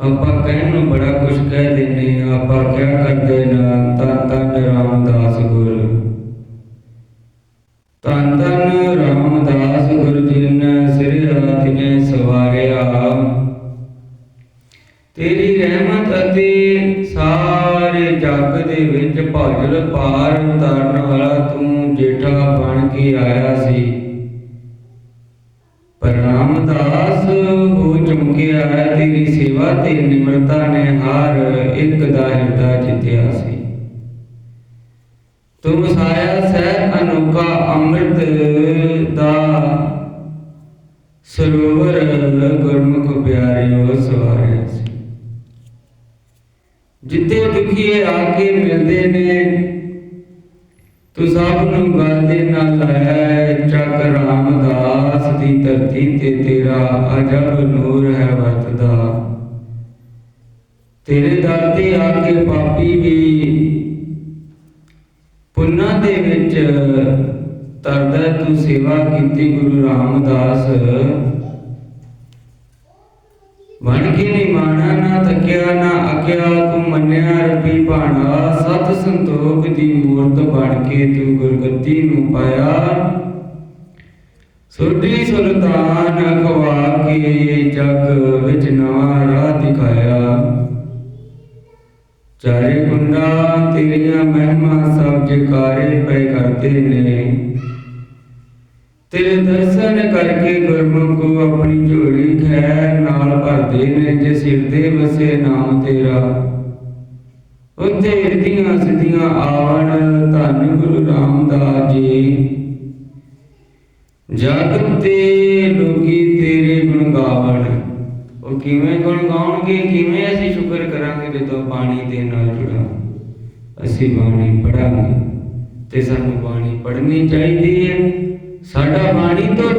ਆਪਾਂ ਕਹਿਣ ਨੂੰ ਬੜਾ ਕੁਝ ਕਹਿ ਦਿੰਦੇ ਹਾਂ, ਆਪਾਂ ਕਿਆ ਕਰਦੇ ਨਾ? ਤਾਂ ਤਾਂ ਰਾਮਦਾਸ ਗੁਰ। ਤਨ ਤਨ ਰਾਮਦਾਸ ਗੁਰ ਜਿਨ ਸਿਰਿਆ ਤਿਨੇ ਸਵਾਰਿਆ। ਤੇਰੀ ਰਹਿਮਤ ਅਤੇ ਸਾਰੇ ਜੱਗ ਦੇ ਵਿੱਚ ਭਾਜਲ ਪਾਰ ਉਤਾਰਨ ਵਾਲਾ ਤੂੰ ਜੇਠਾ ਬਣ ਕੇ ਆਇਆ ਸੀ। ਚਮਕਿਆ ਤੇਰੀ ਸੇਵਾ ਤੇ ਨਿਮਰਤਾ ਨੇ ਹਰ ਇੱਕ ਦਾ ਹਿਰਦਾ ਜਿੱਤਿਆ ਸੀ। ਤੂੰ ਵਸਾਇਆ ਸਹਿ ਅਨੋਖਾ ਅੰਮ੍ਰਿਤ ਦਾ ਸਰੋਵਰ ਗੁਰਮੁਖ ਪਿਆਰਿਓ ਸਵਾਰਿਆ ਸੀ। ਜਿੱਤੇ ਦੁਖੀਏ ਆ ਕੇ ਮਿਲਦੇ ਨੇ, ਤੂੰ ਸਭ ਨੂੰ ਗੱਲ ਤੇਰਾ ਅਜਬ ਨੂਰ ਹੈ ਵਰਤਦਾ। ਤੇਰੇ ਦਰ ਤੇ ਆ ਕੇ ਪਾਪੀ ਵੀ। ਪੁੰਨਾਂ ਦੇ ਵਿੱਚ ਤਰਦਾ ਤੂੰ ਸੇਵਾ ਕੀਤੀ ਗੁਰੂ ਰਾਮਦਾਸ। ਬਣ ਕੇ ਨਹੀਂ ਮਾਣਾ ਨਾ ਤੱਕਿਆ ਨਾ ਅਕਿਆ, ਤੂੰ ਮੰਨਿਆ ਰੱਬੀ ਭਾਣਾ। ਸਤ ਸੰਤੋਖ ਦੀ ਮੂਰਤ ਬਣ ਕੇ ਤੂੰ ਗੁਰਗੱਦੀ ਨੂੰ ਪਾਇਆ। ਸੋਢੀ ਸੁਲਤਾਨ ਖਵਾ ਕੇ ਜਗ ਵਿੱਚ ਨਵਾਂ ਰਾਹ ਦਿਖਾਇਆ। ਚਾਰੇ ਕੁੰਡਾ ਤੇਰੀਆਂ ਮਹਿਮਾ ਸਭ ਜਕਾਰੇ ਪੈ ਕਰਦੇ ਨੇ। ਤੇਰੇ ਦਰਸ਼ਨ ਕਰਕੇ ਗੁਰਮੁਖ ਆਪਣੀ ਝੋਲੀ ਖੈਰ ਨਾਲ ਭਰਦੇ ਨੇ ਜੇ ਸਿਰ ਦੇ ਵਸੇ ਨਾਮ ਤੇਰਾ। ਉੱਤੇ ਹਿਰਦੀਆਂ ਸਿੱਧੀਆਂ ਆਵਣ ਧੰਨ ਗੁਰੂ ਰਾਮਦਾਸ ਜੀ। ਜਗ ਤੇ ਲੋਕੀ ਤੇਰੇ ਗੁਣ ਗਾਵਣ। ਉਹ ਕਿਵੇਂ ਗੁਣ ਗਾਉਣਗੇ, ਕਿਵੇਂ ਅਸੀਂ ਸ਼ੁਕਰ ਕਰਾਂਗੇ ਜਦੋਂ ਬਾਣੀ ਦੇ ਨਾਲ ਜੁੜਾ। ਅਸੀਂ ਬਾਣੀ ਪੜਾਂਗੇ ਤੇ ਸਾਨੂੰ ਬਾਣੀ ਪੜ੍ਹਨੀ ਚਾਹੀਦੀ ਹੈ। ਸਾਡਾ ਬਾਣੀ ਤੋਂ